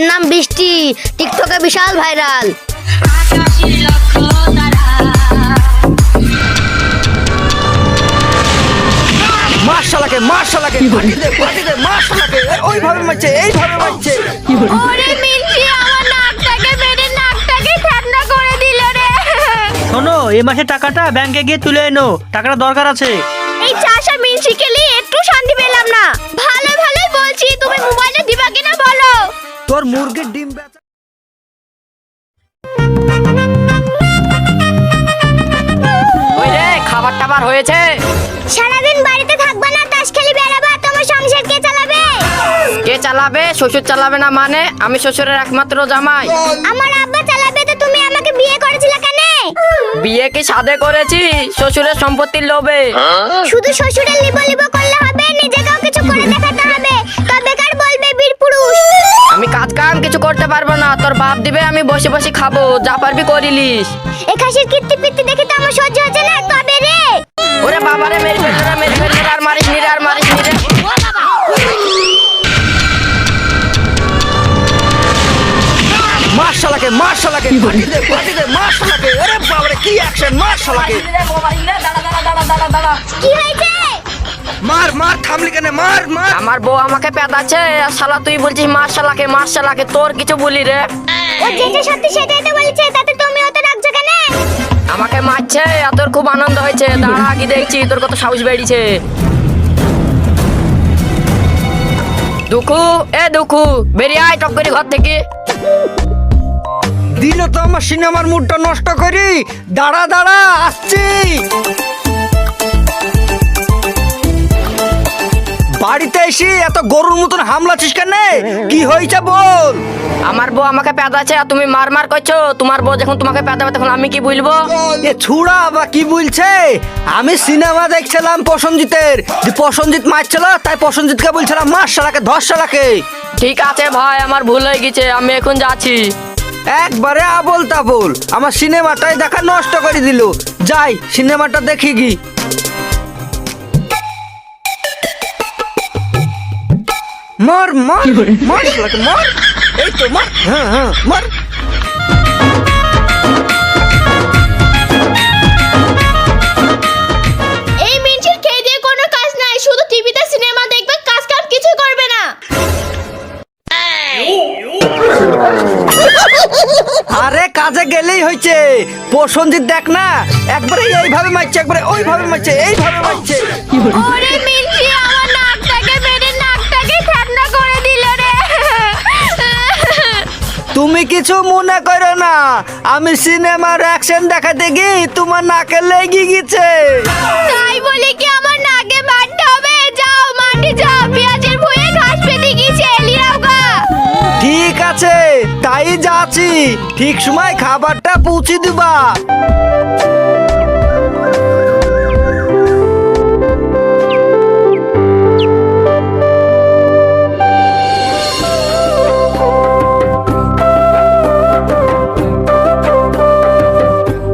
এর নাম বৃষ্টি। টিকটকে বিশাল ভাইরাল। মার্শালাকে মার্শালাকে পাটি দে মার্শালাকে। ওইভাবে মারছে এইভাবে মারছে। ওরে মিষ্টি আমার নাকটাকে মেরে নাকটাকে ঠান্ডা করে দিল রে। শোনো এই মাসের টাকাটা ব্যাংকে গিয়ে তুলে এনো। টাকাটা দরকার আছে। এই চাষা শ্বশুর চালাবে না মানে? আমি শ্বশুরের একমাত্র জামাই। আমার আব্বা চালাবে তো তুমি আমাকে বিয়ে করেছিলে কেন? বিয়ে কি সাধে করেছি? শ্বশুরের সম্পত্তির লোভে। শুধু শ্বশুরের লিবো লিবো করলে হবে নিজেকেও কিছু করে দেখাতে হবে। তবে কার বলবে বীর পুরুষ। আমি কাজ কাম কিছু করতে পারব না। তোর বাপ দিবে আমি বসে বসে খাব। যা পারবি করিলিস। এ খাসির কীর্তি পিত্তি দেখে তো আমার মার্শালাকে মার্শালাকে পাটি দে পাটি দে মার্শালাকে আরে বাবারে কি অ্যাকশন মার্শালাকে কি হয়েছে? মার মার থামলি কেন মার মার। আমার বউ আমাকে পেদাচ্ছে শালা তুই বলছিস মার্শালাকে মার্শালাকে তোর কিছু বলি রে। ও যেটা সত্যি সেটাই তো বলেছে তাতে তুমি অত রাখছো কেন? আমাকে মারছে আর তোর খুব আনন্দ হয়েছে। দাঁড়া কি দেখছি তোর কত সাহস বেরিয়েছে দুঃখু এ দুঃখু বেরিয়ে আয় টপ করে ঘর থেকে। দিল তো আমার সিনেমার মুডটা নষ্ট করি। দাঁড়া দাঁড়া আসছি। বাড়িতে এসে এত গরুর মতন হামলাছিস কেন? কি হয়েছে বল? আমার বউ আমাকে পেদাচ্ছে আর তুমি মার মার করছ। তোমার বউ যখন তোমাকে পেদাবে তখন আমি কি বলব? এ ছুড়া বা কি বলছে? আমি সিনেমা দেখছিলাম প্রসঞ্জিতের। যে প্রসঞ্জিৎ মারছিল তাই প্রসঞ্জিতকে বলছিলাম মার শালাকে ধর শালাকে। ঠিক আছে ভাই আমার ভুল হয়ে গেছে আমি এখন যাচ্ছি। একবারে আবল তাবল। আমার সিনেমাটাই দেখা নষ্ট করে দিল। যাই, সিনেমাটা দেখি গি। মর মর মর মর। এই তো মর। হ্যাঁ হ্যাঁ মার। আরে কাজে গেলেই হয়েছে প্রসঞ্জিৎ দেখ না একবারে এইভাবে মারছে একবারে ওইভাবে মারছে এইভাবে মারছে। ওরে মিনচি আমার নাকটাকে মেরে নাকটাকে ঠান্ডা করে দিল রে। তুমি কিছু মনে করো না আমি সিনেমার অ্যাকশন দেখাতে গিয়ে তোমার নাকে লেগে গেছে। তাই বলে কি আমার নাকে মারতে হবে? যাও মাঠে যাও পেঁয়াজের ভয়ে ঘাস পেতে গিয়েছে এলিরাও গা। ঠিক আছে তাই যাচ্ছি। ঠিক সময় খাবারটা পৌঁছে দিবা।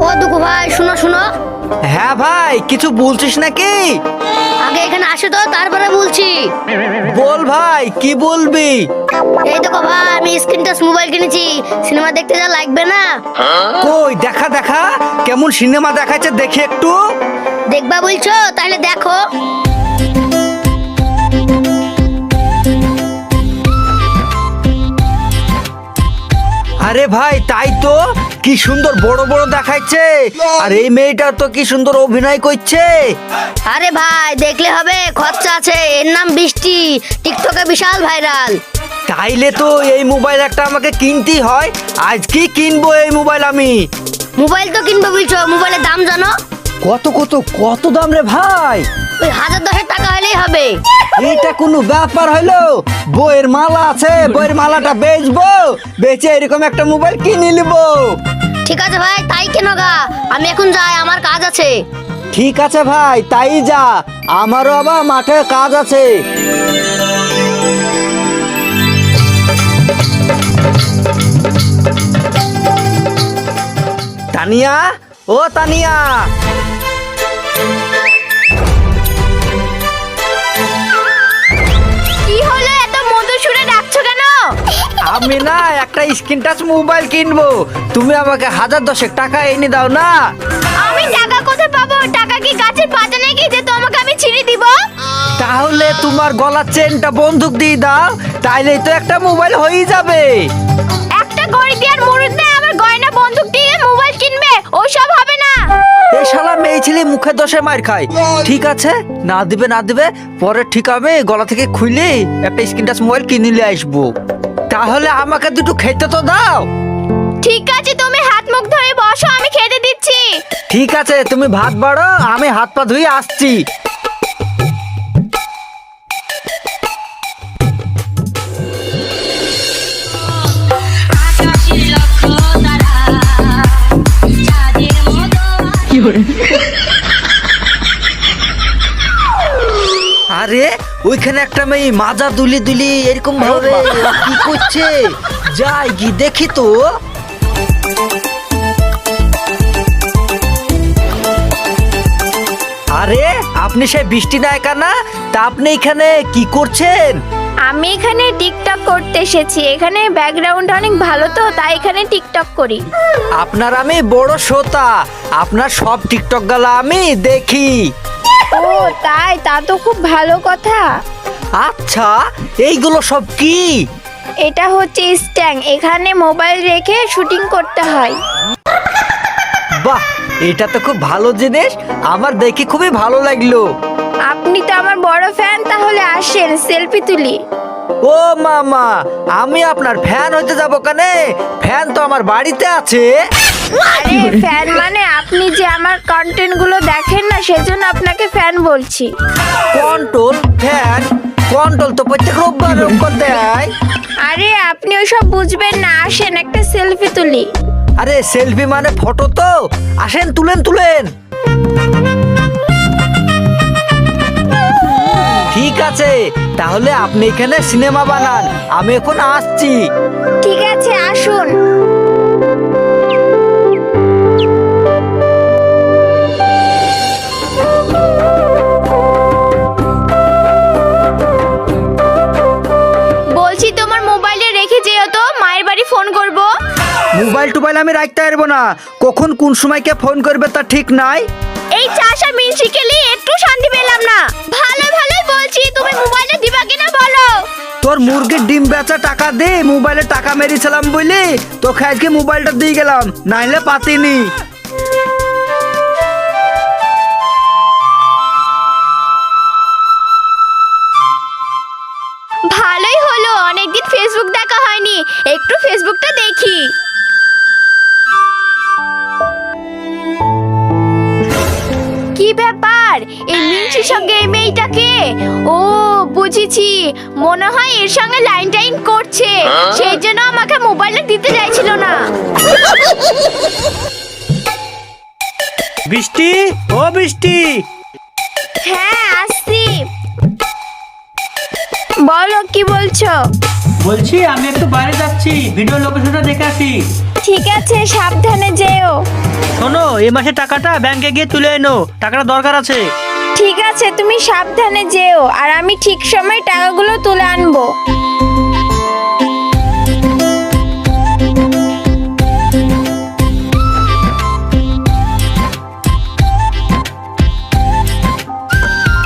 ও দুকু ভাই শুনো শুনো। হ্যাঁ ভাই কিছু বলছিস নাকি? আগে এখানে আসো তো তারপরে বলছি। বল ভাই কি বলবি? এই দেখো ভাই আমি স্ক্রিন টাচ মোবাইল কিনেছি। সিনেমা দেখতে যা লাগবে না। কই দেখা দেখা? কেমন সিনেমা দেখাচ্ছে দেখি একটু। দেখবা বলছো? তাহলে দেখো। আরে ভাই তাই তো। কি সুন্দর বড় বড় দেখাচ্ছে। আর এই মেয়েটা তো কি সুন্দর অভিনয় করছে। আরে ভাই দেখলে হবে খরচা আছে। এর নাম বৃষ্টি। টিকটকে বিশাল ভাইরাল তাইলে তো এই মোবাইল একটা আমাকে কিনতেই হয়। আজকে কিনবো এই মোবাইল আমি? মোবাইল তো কিনবো বলছো মোবাইলের দাম জানো? কত কত কত দাম রে ভাই? ওই হাজার দশের টাকা হলেই হবে। এটা কোনো ব্যাপার হলো বইয়ের মালা আছে বইয়ের মালাটা বেচবো বেচে এরকম একটা মোবাইল কিনে নিবো। ঠিক আছে ভাই তাই কেন গা? আমি এখন যাই আমার কাজ আছে। ঠিক আছে ভাই তাই যা। আমারও আবার মাঠে কাজ আছে। তানিয়া? ও তানিয়া! কি হলো? এত মধুর সুরে ডাকছো কেন? আমি না একটা স্ক্রিন টাচ মোবাইল কিনবো। তুমি আমাকে হাজার দশেক টাকা এনে দাও না। আমি টাকা কোথায় পাবো? টাকা কি গাছের পাতা নাকি যে তোমাকে আমি ছিঁড়ে দিব? তাহলে তোমার গলার চেনটা বন্দুক দিয়ে দাও তাইলেই তো একটা মোবাইল হয়ে যাবে। ওসব হবে না। এই শালা মেয়ে ছেলে মুখে দশে মার খায়। ঠিক আছে? না দিবে না দিবে পরে ঠিক হবে গলা থেকে খুলে একটা স্ক্রিন টাচ মোবাইল কিনে নিয়ে আসব। তাহলে আমাকে দুটো খেতে তো দাও। ঠিক আছে তুমি হাত মুখ ধরে বসো আমি খেতে দিচ্ছি। ঠিক আছে তুমি ভাত বাড়ো আমি হাত পা ধুয়ে আসছি। আরে ওইখানে একটা মেয়ে মাজা দুলি দুলি এরকম ভাবে কি করছে? যাই কি দেখি তো। আরে আপনি সে বৃষ্টি নায়িকা না? তা আপনি এখানে কি করছেন? আমি এখানে টিকটক করতে এসেছি। এখানে ব্যাকগ্রাউন্ড অনেক ভালো তো তাই এখানে টিকটক করি। আপনার আমি বড় শ্রোতা। আপনার সব টিকটক গালা আমি দেখি। ও তাই? তা তো খুব ভালো কথা। আচ্ছা এইগুলো সব কি? এটা হচ্ছে স্ট্যাং। এখানে মোবাইল রেখে শুটিং করতে হয়। বাহ এটা তো খুব ভালো জিনিস। আমার দেখে খুবই ভালো লাগল। আপনি তো আমার বড় ফ্যান তাহলে আসেন সেলফি তুলি। ও মামা আমি আপনার ফ্যান হতে যাব কানে? ফ্যান তো আমার বাড়িতে আছে। আরে ফ্যান মানে আপনি যে আমার কন্টেন্টগুলো দেখেন না সেজন্য আপনাকে ফ্যান বলছি। কন্ট্রোল ফ্যান কন্ট্রোল তো প্রত্যেক রোববার রোববার দেয়। আরে আপনি ওইসব বুঝবেন না আসেন একটা সেলফি তুলি। আরে সেলফি মানে ফটো তো। আসেন তুলেন তুলেন। ঠিক আছে, তাহলে আপনি এখানে সিনেমা বানান। আমি এখন আসছি। ঠিক আছে, আসুন। বলছি, তোমার মোবাইলে রেখে যেও তো, মায়ের বাড়ি ফোন করব। মোবাইল টোবাইল আমি রাখতে পারব না। কখন কোন সময় কে ফোন করবে তা ঠিক নাই? এই চাষা মিনসি নিয়ে একটু শান্তি পেলাম না। ভালো ভালোই বলছি তুমি মোবাইলটা দিবা কিনা বলো? তোর মুরগির ডিম বেচা টাকা দে মোবাইলে টাকা মেরেছিলাম বলি তোকে আজকে মোবাইলটা দিয়ে গেলাম নাইলে পাতিনি। মনে হয় এর সঙ্গে লাইন টাইন করছে। সেই জন্য আমাকে মোবাইলটা দিতে চাইছিল না। বৃষ্টি? ও বৃষ্টি। হ্যাঁ আসছি। বলো কি বলছো? বলছি আমি একটু বাইরে যাচ্ছি। ভিডিও লোকেশনটা দেখে আসি। ঠিক আছে সাবধানে যেও। শোনো এই মাসে টাকাটা ব্যাংকে গিয়ে তুলে এনো। টাকাটা দরকার আছে। ঠিক আছে তুমি সাবধানে যেও আর আমি ঠিক সময় টাকাগুলো তুলে আনব।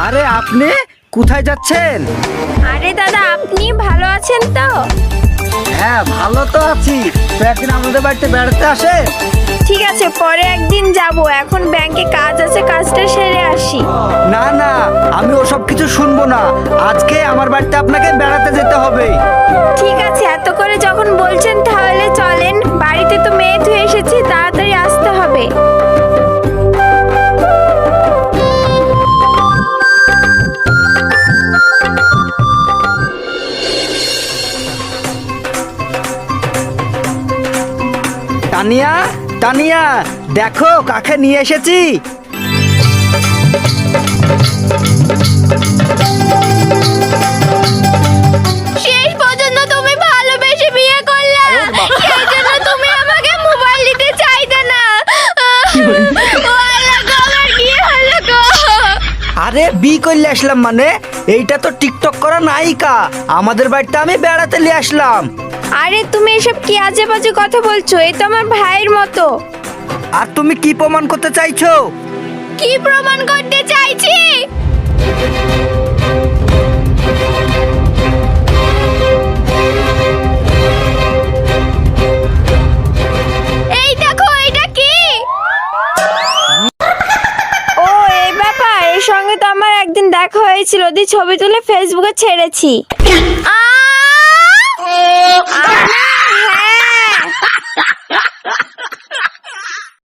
আরে আপনি কোথায় যাচ্ছেন? আরে দাদা আপনি ভালো আছেন তো? হ্যাঁ ভালো তো আছি। তো একদিন আমাদের বাড়িতে বেড়াতে আসে। ঠিক আছে পরে একদিন যাব। এখন ব্যাংকে কাজ আছে কাজটা সেরে আসি। না না আমি ওসব কিছু শুনব না। আজকে আমার বাড়িতে আপনাকে বেড়াতে যেতে হবে। ঠিক আছে এত করে যখন বলছেন তাহলে তানিয়া দেখো কাকে নিয়ে এসেছি। শেষ পর্যন্ত তুমি ভালোবেসে বিয়ে করলে। সেই জন্য তুমি আমাকে মোবাইল দিতে চাইতে না। ও আল্লাহ গো, আমার কি হলো গো। আরে বি করলে আসলাম মানে? এইটা তো টিকটক করা নায়িকা। আমাদের বাড়িতে আমি বেড়াতে নিয়ে আসলাম। আরে তুমি এসব কি আজে বাজে কথা বলছো? এই তো আমার ভাইয়ের মতো। আর তুমি কি প্রমাণ করতে চাইছো? কি প্রমাণ করতে চাইছি? এই দেখো এটা কি? ও এই ব্যাপার। এর সঙ্গে তো আমার একদিন দেখা হয়েছিল। দি ছবি তুলে ফেসবুকে ছেড়েছি। আহ! I'm not. Ah,